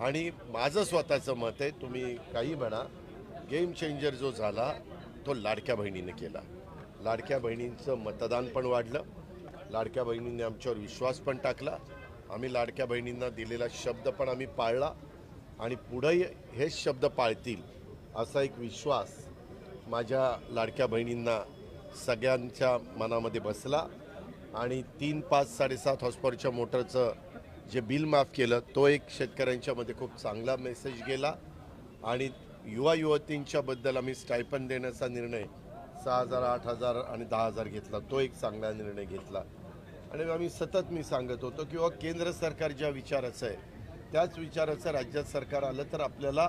आणि माझं स्वतःचं मत आहे तुम्ही काही म्हणा गेम चेंजर जो झाला तो लाडक्या बहिणीने केला. लाडक्या बहिणींचं मतदान पण वाढलं. लाडक्या बहिणींनी आमच्यावर विश्वास पण टाकला. आम्ही लाडक्या बहिणींना दिलेला शब्द पण आम्ही पाळला आणि पुढंही हेच शब्द पाळतील असा एक विश्वास माझ्या लाडक्या बहिणींना सगळ्यांच्या मनामध्ये बसला. आणि तीन पाच साडेसात हॉस्पॉरच्या मोटरचं जे बिल माफ केलं तो एक शेतकऱ्यांच्यामध्ये खूप चांगला मेसेज गेला. आणि युवा युवतींच्याबद्दल आम्ही स्टायपन देण्याचा निर्णय सहा हजार आठ हजार आणि दहा हजार घेतला. तो एक चांगला निर्णय घेतला. आणि आम्ही सतत मी सांगत होतो किंवा केंद्र सरकार ज्या विचाराचं आहे त्याच विचाराचं राज्यात सरकार आलं तर आपल्याला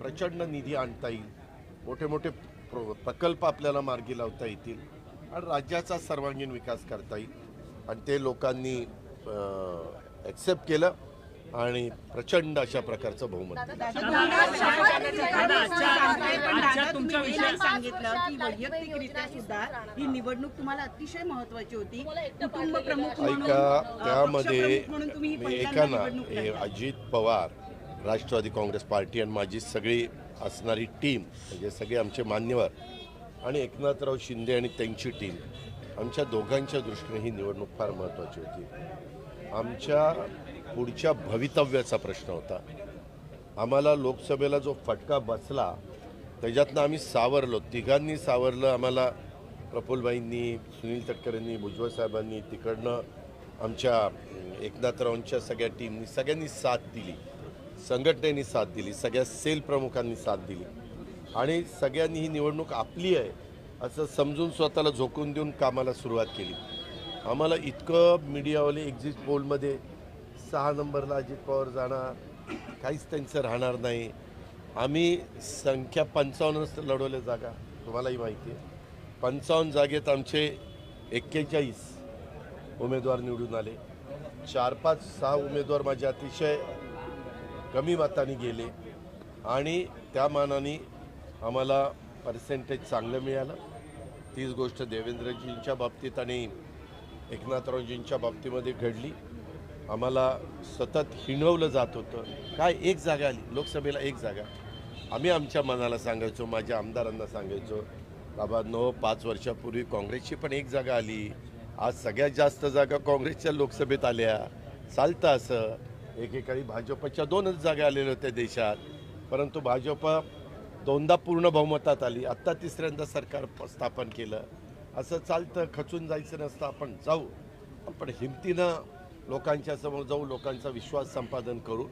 प्रचंड निधी आणता येईल. मोठे मोठे प्र प्रकल्प आपल्याला मार्गी लावता येतील. आणि राज्याचा सर्वांगीण विकास करता येईल. आणि ते लोकांनी ॲक्सेप्ट केलं आणि प्रचंड अशा प्रकारचं बहुमत सांगितलं की वैयक्तिकरित्या सुद्धा ही निवडणूक तुम्हाला अतिशय महत्वाची होती कुटुंब प्रमुख म्हणून ऐका त्यामध्ये ही मी ऐका ना हे. अजित पवार राष्ट्रवादी काँग्रेस पार्टी आणि माझी सगळी असणारी टीम म्हणजे सगळे आमचे मान्यवर आणि एकनाथराव शिंदे आणि त्यांची टीम आमच्या दोघांच्या दृष्टीने ही निवडणूक फार महत्त्वाची होती आमच्या पुढच्या भवितव्याचा प्रश्न होता. आम्हाला लोकसभेला जो फटका बसला त्याच्यातनं आम्ही सावरलो. तिघांनी सावरलं आम्हाला. प्रफुल्लबाईंनी सुनील तटकरेंनी भुजबळ साहेबांनी तिकडनं आमच्या एकनाथरावांच्या सगळ्या टीमनी सगळ्यांनी साथ दिली. संघटनेनी साथ दिली. सगळ्या सेल प्रमुखांनी साथ दिली. आणि सगळ्यांनी ही निवडणूक आपली आहे असं समजून स्वतःला झोकून देऊन कामाला सुरुवात केली. आम्हाला इतकं मीडियावाले एक्झिट पोलमध्ये सहा नंबरला अजित पवार जाणार काहीच त्यांचं राहणार नाही. आम्ही संख्या पंचावन्नच लढवल्या जागा तुम्हालाही माहिती आहे. पंचावन्न जागेत आमचे एक्केचाळीस उमेदवार निवडून आले. चार पाच सहा उमेदवार माझे अतिशय कमी मताने गेले. आणि त्या मानाने आम्हाला पर्सेंटेज चांगलं मिळालं. तीच गोष्ट देवेंद्रजींच्या बाबतीत आणि एकनाथरावजींच्या बाबतीमध्ये घडली. आम्हाला सतत हिणवलं जात होतं. काय एक जागा आली? लोकसभेला एक जागा. आम्ही आमच्या मनाला सांगायचो माझ्या आमदारांना सांगायचो बाबा नो पाच वर्षापूर्वी काँग्रेसची पण एक जागा आली. आज सगळ्यात जास्त जागा काँग्रेसच्या लोकसभेत आल्या. चालतं असं. एकेकाळी भाजपच्या दोनच जागा आलेल्या होत्या देशात. परंतु भाजप दोनदा पूर्ण बहुमतात आली. आत्ता तिसऱ्यांदा सरकार स्थापन केलं. असं चालतं खचून जायचं नसतं आपण जाऊ. पण हिमतीनं लोकांच्या समोर जाऊ लोकांचा विश्वास संपादन करू.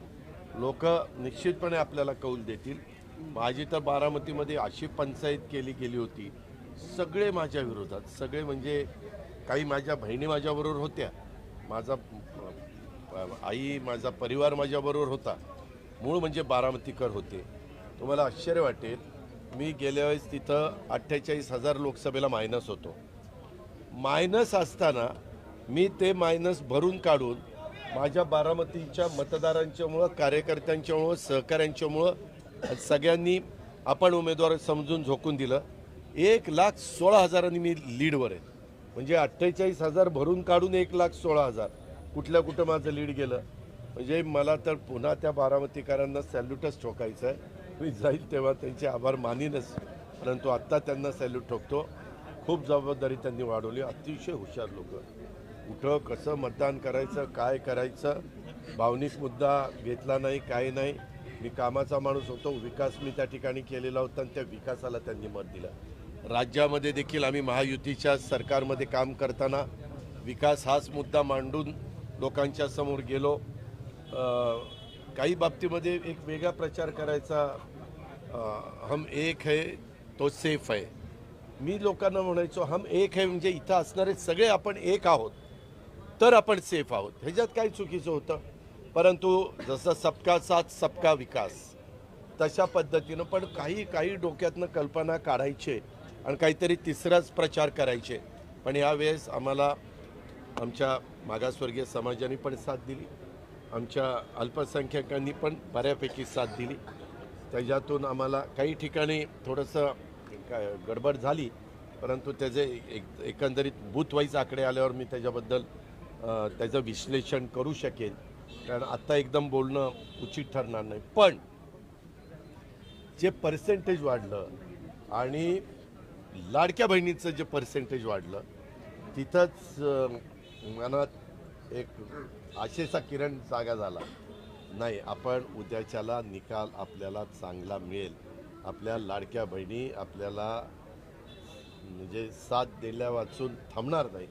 लोक निश्चितपणे आपल्याला कौल देतील. माझी तर बारामतीमध्ये अशी पंचायत केली गेली होती. सगळे माझ्या विरोधात सगळे म्हणजे काही माझ्या बहिणी माझ्याबरोबर होत्या. माझा आई माझा परिवार माझ्याबरोबर होता. मूळ म्हणजे बारामतीकर होते. तुम्हाला आश्चर्य वाटेल मी गेल्या वेळेस तिथं अठ्ठेचाळीस हजार लोकसभेला मायनस होतो. मायनस असताना मी ते मायनस भरून काढून माझ्या बारामतीच्या मतदारांच्यामुळं कार्यकर्त्यांच्यामुळं सहकाऱ्यांच्यामुळं सगळ्यांनी आपण उमेदवार समजून झोकून दिलं. एक लाख सोळा हजारांनी मी लीडवर आहे. म्हणजे अठ्ठेचाळीस हजार भरून काढून एक लाख सोळा हजार. कुठल्या कुठं माझं लीड गेलं? म्हणजे मला तर पुन्हा त्या बारामतीकरांना सॅल्यूटच ठोकायचं आहे मी जाईल तेव्हा त्यांचे आभार मानीनच. परंतु आत्ता त्यांना सॅल्यूट ठोकतो. खूप जबाबदारी त्यांनी वाढवली. अतिशय हुशार लोक. कुठं कसं मतदान करायचं काय करायचं भावनिक मुद्दा घेतला नाही काय नाही. मी कामाचा माणूस होतो. विकास मी त्या ठिकाणी केलेला होता आणि त्या विकासाला त्यांनी मत दिलं. राज्यामध्ये देखील आम्ही महायुतीच्या सरकारमध्ये काम करताना विकास हाच मुद्दा मांडून लोकांच्या समोर गेलो. काही बाबतीमध्ये एक वेगळा प्रचार करायचा हम एक है तो सेफ आहे मी लोकांना म्हणायचो हम एक आहे म्हणजे इथं असणारे सगळे आपण एक आहोत तर आपण सेफ आहोत. ह्याच्यात काही चुकीचं होतं? परंतु जसं सबका साथ सबका विकास तशा पद्धतीनं पण काही काही डोक्यातनं कल्पना काढायचे आणि काहीतरी तिसराच प्रचार करायचे. पण यावेळेस आम्हाला आमच्या मागासवर्गीय समाजाने पण साथ दिली. आमच्या अल्पसंख्याकांनी पण बऱ्यापैकी साथ दिली. त्याच्यातून आम्हाला काही ठिकाणी थोडंसं काय गडबड झाली परंतु त्याचे एक एकंदरीत बूथवाईज आकडे आल्यावर मी त्याच्याबद्दल त्याचं विश्लेषण करू शकेन. कारण आत्ता एकदम बोलणं उचित ठरणार नाही. पण जे पर्सेंटेज वाढलं आणि लाडक्या बहिणीचं जे पर्सेंटेज वाढलं तिथंच मनात एक आशेचा किरण जागा झाला. नाही आपण उद्याच्याला निकाल आपल्याला चांगला मिळेल. आपल्या लाडक्या बहिणी आपल्याला म्हणजे साथ दिल्या वाचून थांबणार नाही.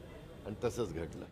आणि तसंच घडलं.